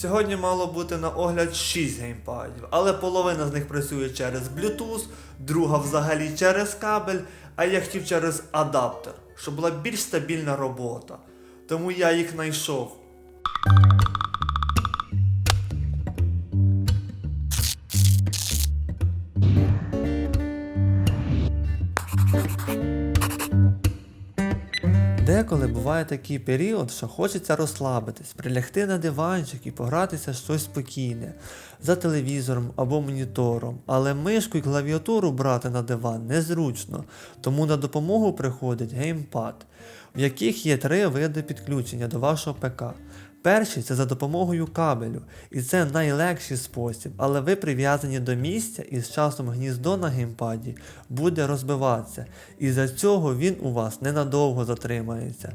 Сьогодні мало бути на огляд 6 геймпадів, але половина з них працює через Bluetooth, друга взагалі через кабель, а я хотів через адаптер, щоб була більш стабільна робота. Тому я їх знайшов. Буває такий період, що хочеться розслабитись, прилягти на диванчик і погратися щось спокійне за телевізором або монітором, але мишку і клавіатуру брати на диван незручно, тому на допомогу приходить геймпад, в яких є три види підключення до вашого ПК. Перший це за допомогою кабелю, і це найлегший спосіб, але ви прив'язані до місця і з часом гніздо на геймпаді буде розбиватися, і за цього він у вас ненадовго затримається.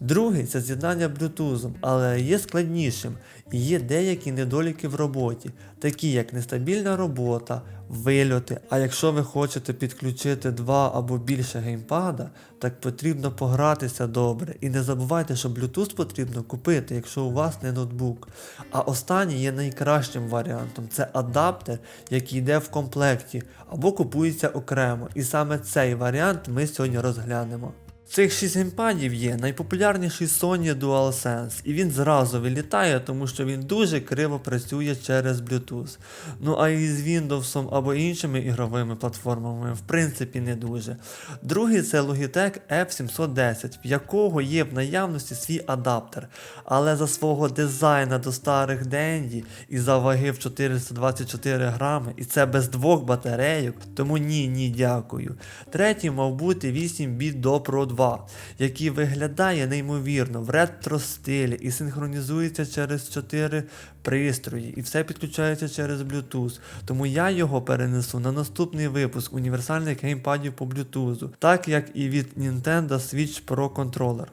Другий це з'єднання Bluetooth, але є складнішим і є деякі недоліки в роботі, такі як нестабільна робота, вильоти. А якщо ви хочете підключити два або більше геймпада, так потрібно погратися добре. І не забувайте, що Bluetooth потрібно купити, якщо у вас не ноутбук. А останній є найкращим варіантом це адаптер, який йде в комплекті або купується окремо. І саме цей варіант ми сьогодні розглянемо. Цих 6 геймпадів є найпопулярніший Sony DualSense, і він зразу вилітає, тому що він дуже криво працює через Bluetooth. Ну а і з Windows або іншими ігровими платформами, в принципі, не дуже. Другий це Logitech F710, в якого є в наявності свій адаптер. Але за свого дизайна до старих Денді і за ваги в 424 грами, і це без двох батарейок, тому ні, ні, дякую. Третій мав бути 8 біт до Pro 2, який виглядає неймовірно в ретро стилі і синхронізується через 4 пристрої, і все підключається через Bluetooth. Тому я його перенесу на наступний випуск універсальних геймпадів по Bluetooth, так як і від Nintendo Switch Pro Controller.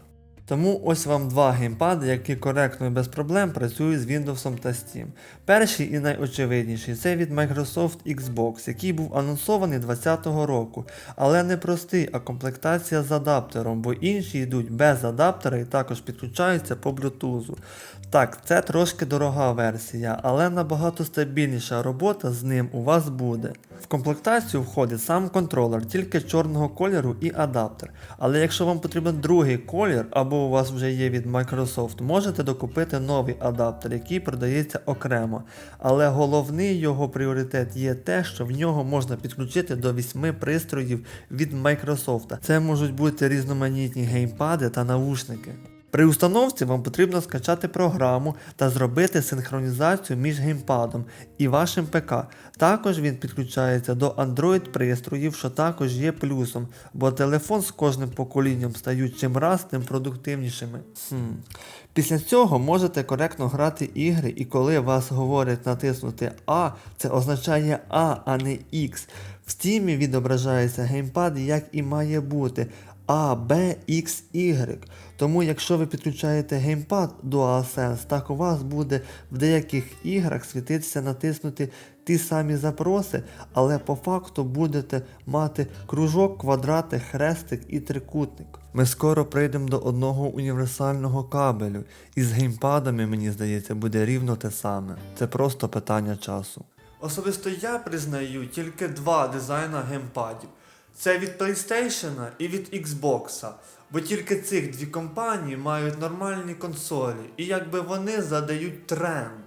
Тому ось вам два геймпади, які коректно і без проблем працюють з Windows та Steam. Перший і найочевидніший це від Microsoft Xbox, який був анонсований 2020 року, але не простий, а комплектація з адаптером, бо інші йдуть без адаптера і також підключаються по Bluetooth. Так, це трошки дорога версія, але набагато стабільніша робота з ним у вас буде. В комплектацію входить сам контролер, тільки чорного кольору і адаптер. Але якщо вам потрібен другий колір, або у вас вже є від Microsoft, можете докупити новий адаптер, який продається окремо. Але головний його пріоритет є те, що в нього можна підключити до 8 пристроїв від Microsoft. Це можуть бути різноманітні геймпади та навушники. При установці вам потрібно скачати програму та зробити синхронізацію між геймпадом і вашим ПК. Також він підключається до Android пристроїв, що також є плюсом, бо телефон з кожним поколінням стають чим раз тим продуктивнішими. Хм. Після цього можете коректно грати ігри, і коли вас говорять натиснути А, це означає А, а не X. В Steam відображається геймпад як і має бути. А, Б, X, Y. Тому якщо ви підключаєте геймпад DualSense, так у вас буде в деяких іграх світитися натиснути ті самі запроси, але по факту будете мати кружок, квадрати, хрестик і трикутник. Ми скоро прийдемо до одного універсального кабелю, і з геймпадами, мені здається, буде рівно те саме. Це просто питання часу. Особисто я признаю тільки два дизайна геймпадів. Це від PlayStation і від Xbox. Бо тільки цих дві компанії мають нормальні консолі, і якби вони задають тренд.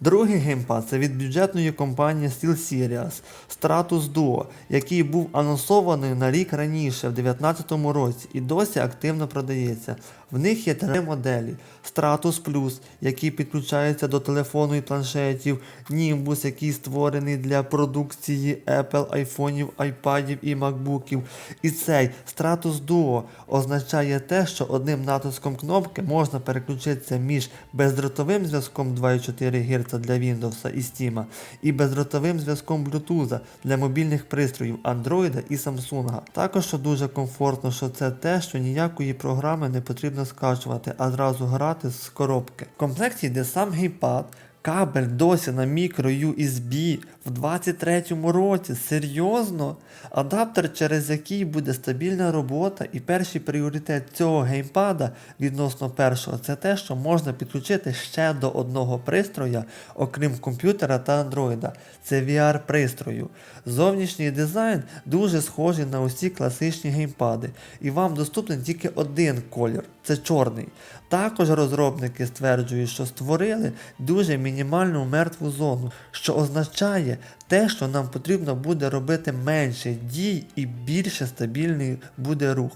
Другий геймпад це від бюджетної компанії SteelSeries Stratus Duo, який був анонсований на рік раніше, в 2019 році, і досі активно продається. В них є три моделі: Stratus Plus, який підключається до телефону і планшетів, Nimbus, який створений для продукції Apple, айфонів, айпадів і макбуків. І цей Stratus Duo означає те, що одним натиском кнопки можна переключитися між бездротовим зв'язком 2,4 Гц для Windows і Steam і бездротовим зв'язком Bluetooth для мобільних пристроїв Android і Samsung. Також що дуже комфортно, що це те, що ніякої програми не потрібно скачувати, а зразу грати з коробки. В комплекті йде сам геймпад, Кабель досі на мікро USB в 23-му році. Серйозно? Адаптер, через який буде стабільна робота, і перший пріоритет цього геймпада відносно першого, це те, що можна підключити ще до одного пристроя, окрім комп'ютера та андроїда. Це VR-пристрою. Зовнішній дизайн дуже схожий на усі класичні геймпади, і вам доступний тільки один колір це чорний. Також розробники стверджують, що створили дуже мінімальну мертву зону, що означає те, що нам потрібно буде робити менше дій і більше стабільний буде рух.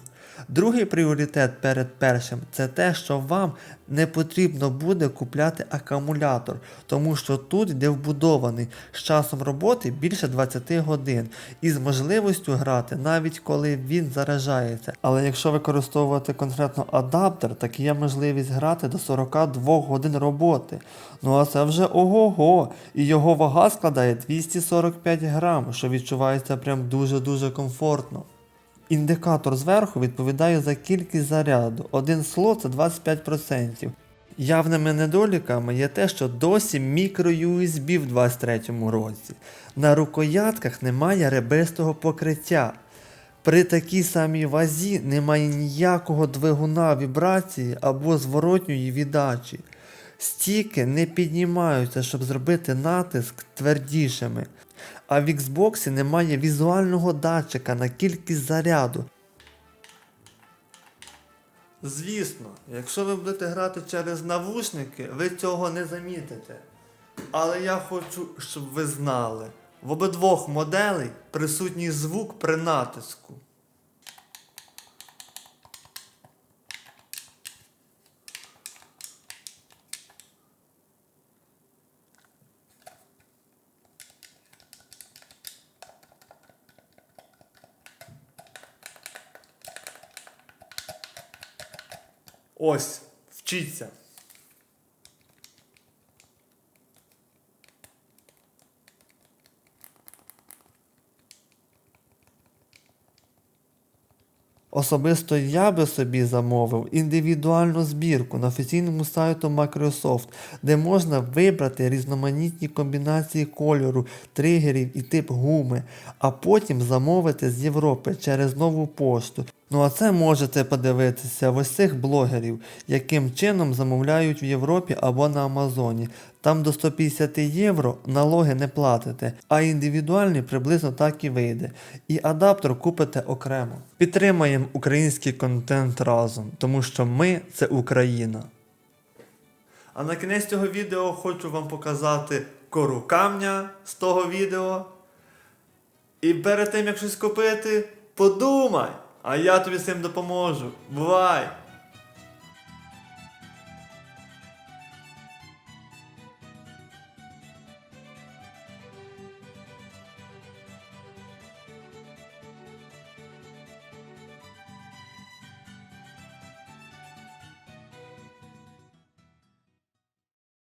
Другий пріоритет перед першим це те, що вам не потрібно буде купляти акумулятор, тому що тут йде вбудований з часом роботи більше 20 годин і з можливістю грати навіть коли він заражається. Але якщо використовувати конкретно адаптер, так є можливість грати до 42 годин роботи. Ну а це вже ого-го, і його вага складає 245 грам, що відчувається прям дуже-дуже комфортно. Індикатор зверху відповідає за кількість заряду. Один слот це 25%. Явними недоліками є те, що досі мікро-USB в 23-му році. На рукоятках немає ребристого покриття. При такій самій вазі немає ніякого двигуна вібрації або зворотньої віддачі. Стіки не піднімаються, щоб зробити натиск твердішими. А в Xbox немає візуального датчика на кількість заряду. Звісно, якщо ви будете грати через навушники, ви цього не замітите. Але я хочу, щоб ви знали, в обидвох моделей присутній звук при натиску. Ось, вчіться. Особисто я би собі замовив індивідуальну збірку на офіційному сайту Microsoft, де можна вибрати різноманітні комбінації кольору, тригерів і тип гуми, а потім замовити з Європи через нову пошту. Ну а це можете подивитися в ось цих блогерів, яким чином замовляють в Європі або на Амазоні. Там до 150 євро налоги не платите, а індивідуальний приблизно так і вийде. І адаптер купите окремо. Підтримаємо український контент разом, тому що ми це Україна. А на кінець цього відео хочу вам показати кору камня з того відео. І перед тим, як щось купити, подумай, а я тобі з цим допоможу. Бувай!